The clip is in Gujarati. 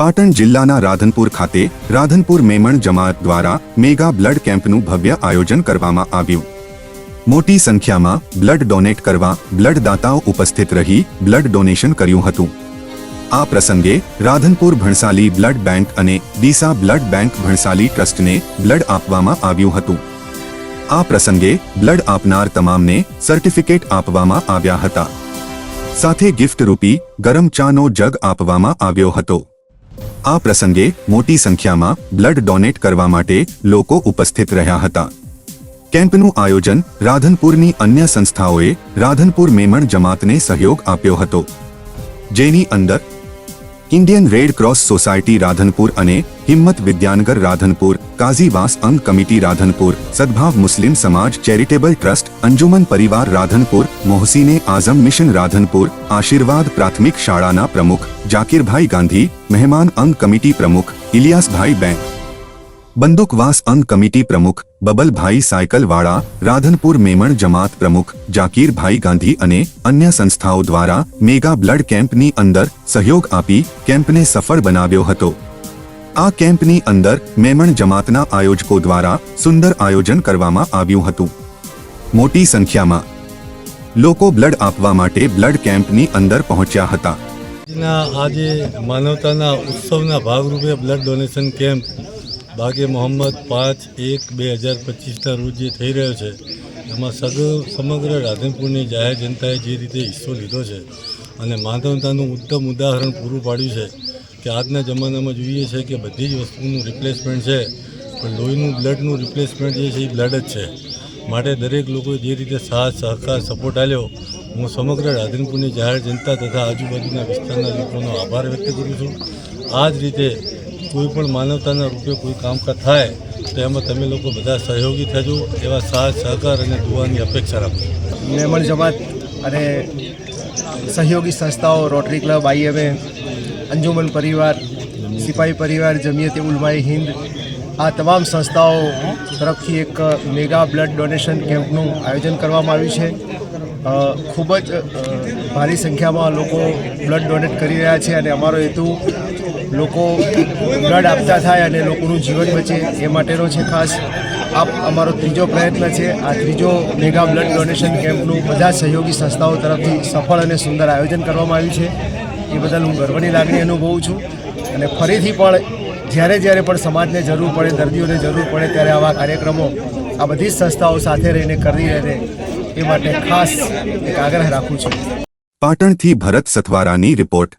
પાટણ જિલ્લાના રાધનપુર ખાતે રાધનપુર મેમણ જમાત દ્વારા મેગા બ્લડ કેમ્પનું ભવ્ય આયોજન કરવામાં આવ્યું. મોટી સંખ્યામાં બ્લડ ડોનેટ કરવા બ્લડ દાતાઓ ઉપસ્થિત રહી બ્લડ ડોનેશન કર્યું હતું. આ પ્રસંગે રાધનપુર ભણસાલી બ્લડ બેંક અને ડીસા બ્લડ બેંક ભણસાલી ટ્રસ્ટને બ્લડ આપવામાં આવ્યું હતું. આ પ્રસંગે બ્લડ આપનાર તમામને સર્ટિફિકેટ આપવામાં આવ્યા હતા. સાથે ગિફ્ટ રૂપી ગરમ ચાનો જગ આપવામાં આવ્યો હતો. આ પ્રસંગે મોટી સંખ્યામાં બ્લડ ડોનેટ કરવા માટે લોકો ઉપસ્થિત રહ્યા હતા. કેમ્પનું આયોજન રાધનપુરની અન્ય સંસ્થાઓએ રાધનપુર મેમણ જમાતને સહયોગ આપ્યો હતો. જેની અંદર Indian Red Cross Society Radhanpur અને હિંમત વિદ્યાનગર રાધનપુર કાઝીવાસ અંગ કમિટી રાધનપુર સદભાવ મુસ્લિમ સમાજ charitable trust Anjuman Parivar Radhanpur Mohsine Azam mission Radhanpur Ashirwad પ્રાથમિક શાળાના પ્રમુખ જાકીરભાઈ ગાંધી મહેમાન અંગ કમિટી પ્રમુખ ઇલિયાસભાઈ બેંક બંદૂકવાસ અંગ કમિટી પ્રમુખ, બબલભાઈ સાયકલવાળા, રાધનપુર મેમણ જમાત પ્રમુખ, જાકીરભાઈ ગાંધી અને અન્ય સંસ્થાઓ દ્વારા મેગા બ્લડ કેમ્પની અંદર સહયોગ આપી કેમ્પને સફળ બનાવ્યો હતો. આ કેમ્પની અંદર મેમણ જમાતના આયોજકો દ્વારા સુંદર આયોજન કરવામાં આવ્યું હતું. મોટી સંખ્યામાં લોકો બ્લડ આપવા માટે બ્લડ કેમ્પની અંદર પહોંચ્યા હતા. આજે માનવતાના ઉત્સવના ભાગરૂપે blood donation camp Bage Mohammad પાંચ એક બે હજાર પચીસના રોજ જે થઈ રહ્યો છે, એમાં સગ, સમગ્ર રાધનપુરની જાહેર જનતાએ જે રીતે હિસ્સો લીધો છે અને માનવતાનું ઉત્તમ ઉદાહરણ પૂરું પાડ્યું છે કે આજના જમાનામાં જોઈએ છે કે બધી જ વસ્તુનું રિપ્લેસમેન્ટ છે, પણ લોહીનું બ્લડનું રિપ્લેસમેન્ટ જે છે એ બ્લડ જ છે. માટે દરેક લોકોએ જે રીતે સાથ, સહકાર સપોર્ટ આપ્યો, હું સમગ્ર રાધનપુરની જાહેર જનતા તથા આજુબાજુના વિસ્તારના લોકોનો આભાર વ્યક્ત કરું છું. આ જ રીતે કોઈ પણ માનવતાના રૂપે કોઈ કામકાજ થાય, તો એમાં તમે લોકો બધા સહયોગી થજો, એવા સાથ, સહકાર અને દુવાની અપેક્ષા રાખો. મેમણ જમાત અને સહયોગી સંસ્થાઓ રોટરી ક્લબ આઈએમએ અંજુમન પરિવાર, સિપાહી પરિવાર, જમિયતે ઉલમાઈ હિન્દ, આ તમામ સંસ્થાઓ તરફથી એક મેગા બ્લડ ડોનેશન કેમ્પનું આયોજન કરવામાં આવ્યું છે. ખૂબ જ ભારી સંખ્યામાં લોકો બ્લડ ડોનેટ કરી રહ્યા છે અને અમારો હેતુ લોકો બ્લડ આપતા થાય અને લોકોનું જીવન બચે એ માટેનો છે ખાસ આ અમારો ત્રીજો પ્રયત્ન છે. આ ત્રીજો મેગા બ્લડ ડોનેશન કેમ્પનું બધા સહયોગી સંસ્થાઓ તરફથી સફળ અને સુંદર આયોજન કરવામાં આવ્યું છે. એ બદલ હું ગર્વની લાગણી અનુભવું છું અને ફરીથી પણ જ્યારે જ્યારે પણ સમાજને જરૂર પડે, દર્દીઓને જરૂર પડે ત્યારે આવા કાર્યક્રમો આ બધી જ સંસ્થાઓ સાથે રહીને કરી રહે એ માટે ખાસ એક આગ્રહ રાખું છું. પાટણથી ભરત સથવારાની રિપોર્ટ.